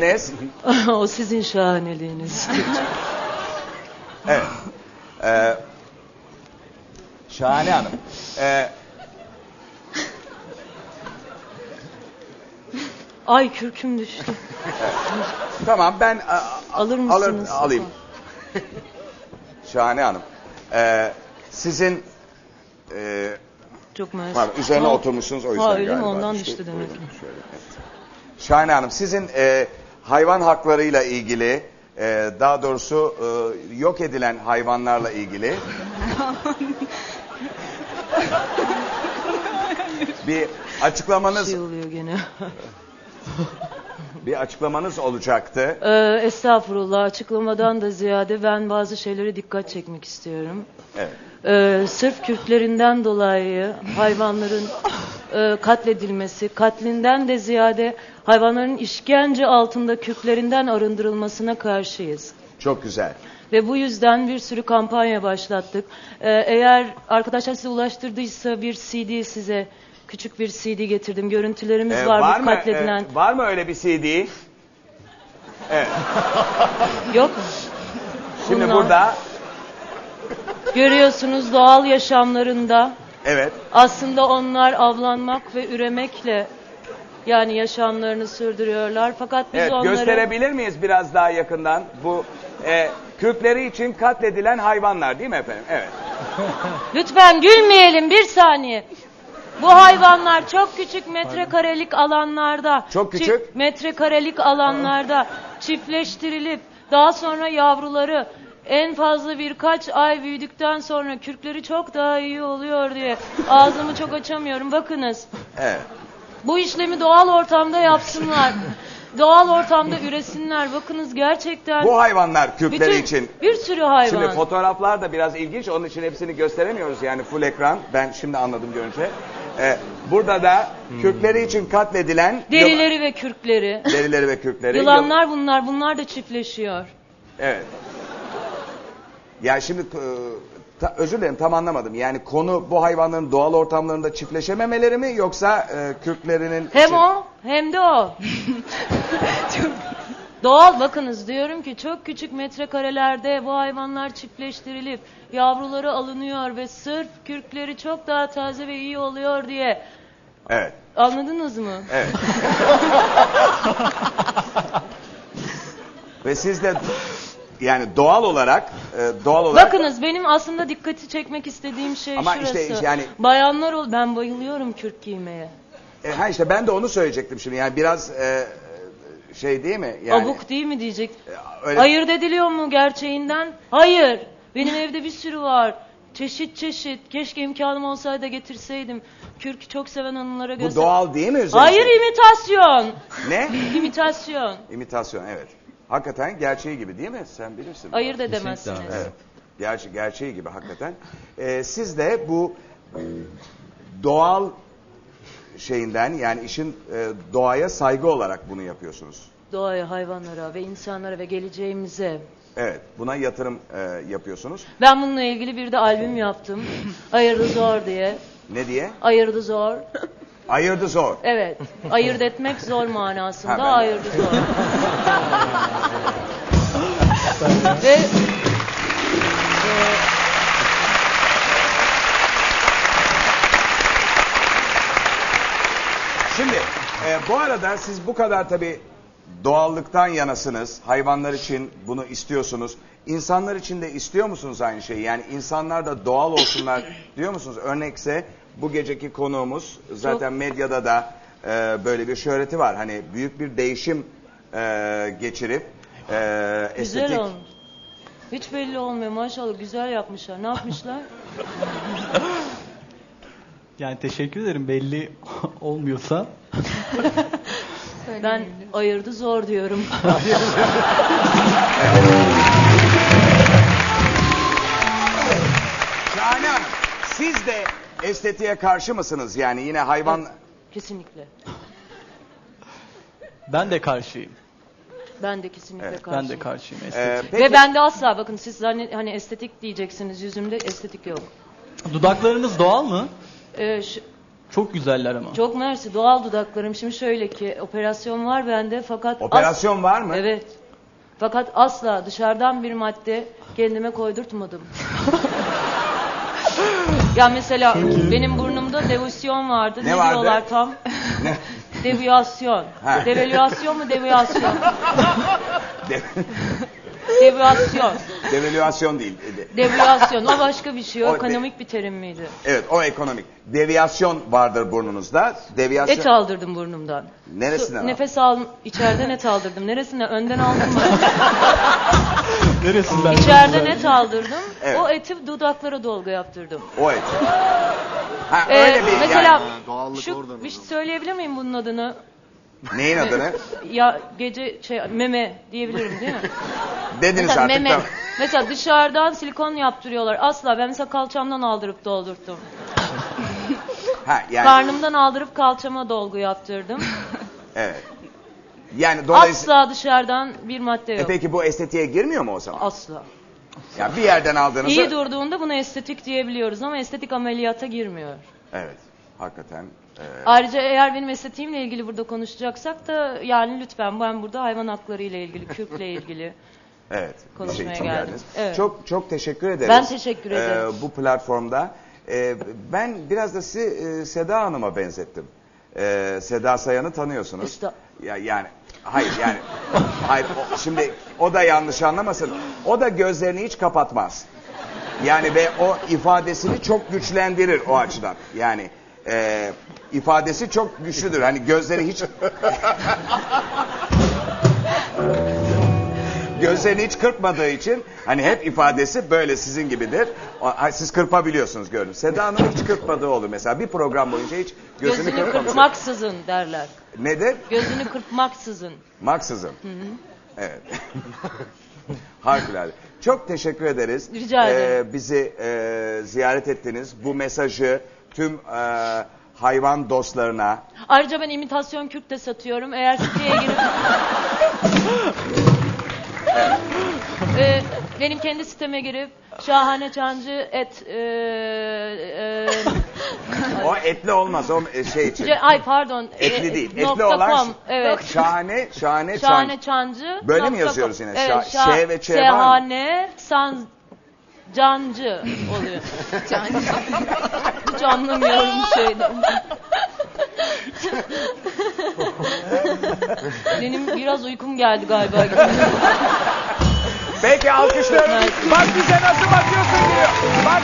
şekliniz. o sizin şahaneliğiniz. Evet. Ee, Şahane Hanım. Ee, Ay kürküm düştü. tamam ben a, Alır alır- mısınız? alayım. Şahane Hanım. Ee, sizin e, Çok mersi. pardon, üzerine Ha, oturmuşsunuz o yüzden Ha öyle mi? galiba Ondan düştü. demek ki. Buyurun, şöyle, evet. Şahane Hanım sizin e, hayvan haklarıyla ilgili e, daha doğrusu e, yok edilen hayvanlarla ilgili bir açıklamanız Şey oluyor gene. bir açıklamanız olacaktı. Ee, estağfurullah açıklamadan da ziyade ben bazı şeylere dikkat çekmek istiyorum. Evet. Ee, sırf kürklerinden dolayı hayvanların e, katledilmesi, katlinden de ziyade hayvanların işkence altında kürklerinden arındırılmasına karşıyız. Çok güzel. Ve bu yüzden bir sürü kampanya başlattık. Ee, eğer arkadaşlar size ulaştırdıysa bir CD size küçük bir CD getirdim. Görüntülerimiz Ee, var, bu mı katledilen. e, var mı öyle bir CD? Evet. Yok mu? Şimdi Bunlar- burada Görüyorsunuz doğal yaşamlarında evet. aslında onlar avlanmak ve üremekle yani yaşamlarını sürdürüyorlar. Fakat biz Evet, onları gösterebilir miyiz biraz daha yakından? Bu e, kürkleri için katledilen hayvanlar değil mi efendim? Evet. lütfen gülmeyelim bir saniye. Bu hayvanlar çok küçük metrekarelik alanlarda, Çok küçük? çift- metrekarelik alanlarda çiftleştirilip daha sonra yavruları en fazla birkaç ay büyüdükten sonra kürkleri çok daha iyi oluyor diye ağzımı çok açamıyorum. Bakınız. Evet. Bu işlemi doğal ortamda yapsınlar. doğal ortamda üresinler. Bakınız gerçekten Bu hayvanlar kürkleri bütün için bir sürü hayvan. Şimdi fotoğraflar da biraz ilginç. Onun için hepsini gösteremiyoruz yani full ekran. Ben şimdi anladım görünce. Ee, burada da kürkleri için katledilen Derileri ve kürkleri. derileri ve kürkleri. Yılanlar bunlar. Bunlar da çiftleşiyor. Evet. Ya şimdi e, ta- özür dilerim tam anlamadım. Yani konu bu hayvanların doğal ortamlarında çiftleşememeleri mi yoksa e, kürklerinin Hem şey- o hem de o. Doğal bakınız diyorum ki çok küçük metrekarelerde bu hayvanlar çiftleştirilip yavruları alınıyor ve sırf kürkleri çok daha taze ve iyi oluyor diye Evet. anladınız mı? Evet. ve siz de yani doğal olarak e, doğal olarak Bakınız benim aslında dikkati çekmek istediğim şey Ama şurası. işte yani- Bayanlar ol ben bayılıyorum kürk giymeye. E, ha işte ben de onu söyleyecektim şimdi. Yani biraz e, şey değil mi? Yani Abuk değil mi diyecek. e, öyle Ayırt ediliyor mu gerçeğinden? Hayır. Benim evde bir sürü var. Çeşit çeşit. Keşke imkanım olsaydı da getirseydim. Kürk çok seven hanımlara bu göster. doğal değil mi özellikle? Hayır imitasyon. Ne? İmitasyon. İmitasyon evet. Hakikaten gerçeği gibi değil mi? Sen bilirsin. Ayırt edemezsiniz. Evet. Gerçi, gerçeği gibi hakikaten. E, siz de bu doğal şeyinden yani işin e, doğaya saygı olarak bunu yapıyorsunuz. Doğaya, hayvanlara ve insanlara ve geleceğimize. Evet, buna yatırım e, yapıyorsunuz. Ben bununla ilgili bir de albüm yaptım. Ayırdı zor diye. Ne diye? Ayırdı zor. Ayırdı zor. Evet. Ayırt etmek zor manasında Ha, ben- ayırdı zor. Ve e, Şimdi e, bu arada siz bu kadar tabii doğallıktan yanasınız. Hayvanlar için bunu istiyorsunuz. İnsanlar için de istiyor musunuz aynı şeyi? Yani insanlar da doğal olsunlar diyor musunuz? Örnekse bu geceki konuğumuz zaten medyada da e, böyle bir şöhreti var. Hani büyük bir değişim e, geçirip e, güzel estetik olmuş. Hiç belli olmuyor maşallah güzel yapmışlar. Ne yapmışlar? Yani teşekkür ederim belli olmuyorsa. Ben ayırdı zor diyorum. Şahane Hanım, siz de estetiğe karşı mısınız? Yani yine hayvan kesinlikle. Ben de karşıyım. Ben de kesinlikle Evet, karşıyım. Ben de karşıyım. e, Estetik. peki- Ve ben de asla bakın siz zannet, hani estetik diyeceksiniz yüzümde estetik yok. Dudaklarınız doğal mı? Ee, şu- Çok güzeller ama. Çok mersi doğal dudaklarım. Şimdi şöyle ki operasyon var bende fakat as- Operasyon var mı? Evet. Fakat asla dışarıdan bir madde kendime koydurtmadım. ya mesela benim burnumda devüsyon vardı. Ne Ne, vardı? diyorlar tam? Deviyasyon. Ha. Devalüasyon mu deviyasyon? De- Deviyasyon. devalüasyon değil. De- Deviyasyon. O başka bir şey. O O de- ekonomik bir terim miydi? Evet o ekonomik. Deviyasyon vardır burnunuzda. Deviyasyon. Et aldırdım burnumdan. Neresinden aldın? Nefes al, içeriden et aldırdım. Neresinden? Önden aldım mı? Neresinden? İçeriden et aldırdım. Evet. O eti dudaklara dolgu yaptırdım. O et. Ha Ee, öyle bir mesela yani. doğallık şu oradan bir şey söyleyebilir miyim bunun adını? Neyin adını? Ya gece şey meme diyebilirim değil mi? Dediniz mesela artık meme. tamam. Mesela dışarıdan silikon yaptırıyorlar. Asla ben mesela kalçamdan aldırıp doldurttum. Ha yani Karnımdan aldırıp kalçama dolgu yaptırdım. evet. Yani dolayısıyla Asla dışarıdan bir madde E yok. peki bu estetiğe girmiyor mu o zaman? Asla. Yani bir yerden aldığınızı İyi durduğunda buna estetik diyebiliyoruz ama estetik ameliyata girmiyor. Evet. Hakikaten. e, Ayrıca eğer benim estetiğimle ilgili burada konuşacaksak da yani lütfen ben burada hayvan hakları ile ilgili, kürkle ilgili. Evet. bir konuşmaya şey geldim. geldiniz. Evet. Çok çok teşekkür ederiz. Ben teşekkür ederim. bu platformda. E, ben biraz da sizi e, Seda Hanım'a benzettim. E, Seda Sayan'ı tanıyorsunuz. Esta- Ya yani hayır yani hayır o- şimdi o da yanlış anlamasın. O da gözlerini hiç kapatmaz. Yani ve o ifadesini çok güçlendirir o açıdan. Yani e, ifadesi çok güçlüdür. Hani gözleri hiç gözlerini hiç kırpmadığı için hani hep ifadesi böyle sizin gibidir. Siz kırpabiliyorsunuz gördüm. Seda Hanım hiç kırpmadığı olur mesela. Bir program boyunca hiç gözünü, Gözünü kırpmamış. kırpmaksızın derler. Nedir? Gözünü kırpmaksızın. Maksızın. Evet. Harikulade. Çok teşekkür ederiz. Rica ederim. Ee, bizi e, ziyaret ettiniz. Bu mesajı tüm e, hayvan dostlarına Ayrıca ben imitasyon kürk de satıyorum. Eğer siteye girip... Ee, benim kendi siteme girip şahane çancı et e, e, o etli olmaz o e, şey için. ce- ay pardon e, Etli değil. Etli nokta olan com, evet şahane şahane şahane çan. çancı Böyle mi nokta yazıyoruz com. yine? evet, Şa- şa- Ş ve Ç var mı? şahane san cancı oluyor hiç anlamıyorum şeyden benim biraz uykum geldi galiba Peki. Mersi. Bak bize nasıl bakıyorsun diyor. Bak